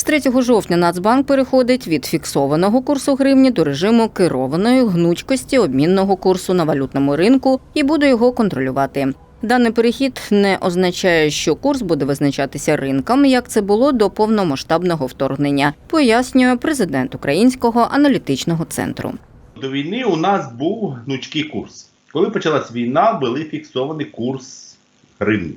З 3 жовтня Нацбанк переходить від фіксованого курсу гривні до режиму керованої гнучкості обмінного курсу на валютному ринку і буде його контролювати. Даний перехід не означає, що курс буде визначатися ринком, як це було до повномасштабного вторгнення, пояснює президент Українського аналітичного центру. До війни у нас був гнучкий курс. Коли почалась війна, були фіксований курс гривні.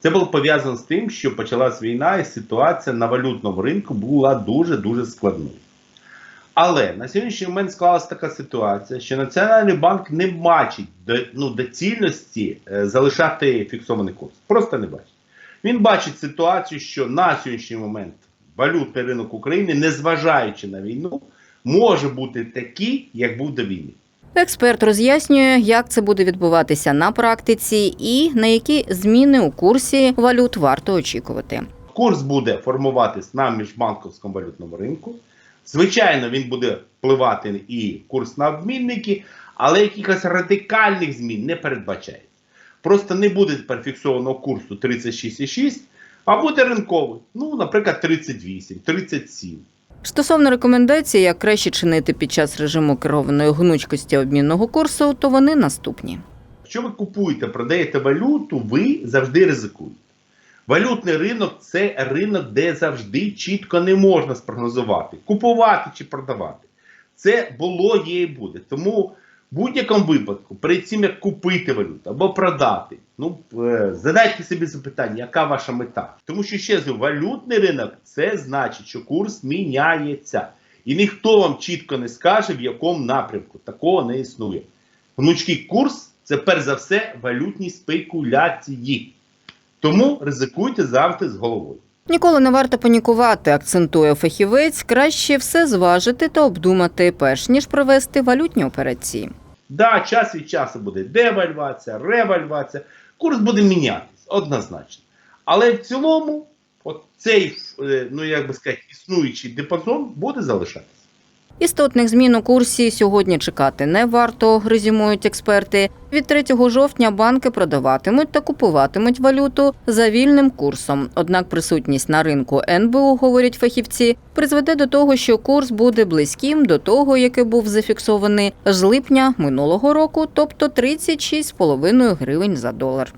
Це було пов'язано з тим, що почалась війна, і ситуація на валютному ринку була дуже-дуже складною. Але на сьогоднішній момент склалася така ситуація, що Національний банк не бачить ну, доцільності е, залишати фіксований курс. Просто не бачить. Він бачить ситуацію, що на сьогоднішній момент валютний ринок України, незважаючи на війну, може бути такий, як був до війни. Експерт роз'яснює, як це буде відбуватися на практиці і на які зміни у курсі валют варто очікувати. Курс буде формуватись на міжбанковському валютному ринку. Звичайно, він буде впливати і курс на обмінники, але якихось радикальних змін не передбачається. Просто не буде тепер фіксованого курсу 36,6, а буде ринковий. Ну, наприклад, 38, 37. Стосовно рекомендацій, як краще чинити під час режиму керованої гнучкості обмінного курсу, то вони наступні. Якщо ви купуєте, продаєте валюту, ви завжди ризикуєте. Валютний ринок це ринок, де завжди чітко не можна спрогнозувати, купувати чи продавати. Це було, є і буде. Тому в будь-якому випадку, перед цим як купити валюту або продати, ну е, задайте собі запитання, яка ваша мета. Тому що ще раз, валютний ринок це значить, що курс міняється. І ніхто вам чітко не скаже, в якому напрямку. Такого не існує. Гнучкий курс це перш за все валютні спекуляції. Тому ризикуйте завжди з головою. Ніколи не варто панікувати, акцентує фахівець. Краще все зважити та обдумати, перш ніж провести валютні операції. Да, час від часу буде девальвація, ревальвація. Курс буде мінятися однозначно. Але в цілому, от цей, е, ну як би сказати, існуючий дипазон буде залишатися. Істотних змін у курсі сьогодні чекати не варто, резюмують експерти. Від 3 жовтня банки продаватимуть та купуватимуть валюту за вільним курсом. Однак присутність на ринку НБУ, говорять фахівці, призведе до того, що курс буде близьким до того, який був зафіксований з липня минулого року, тобто 36,5 гривень за долар.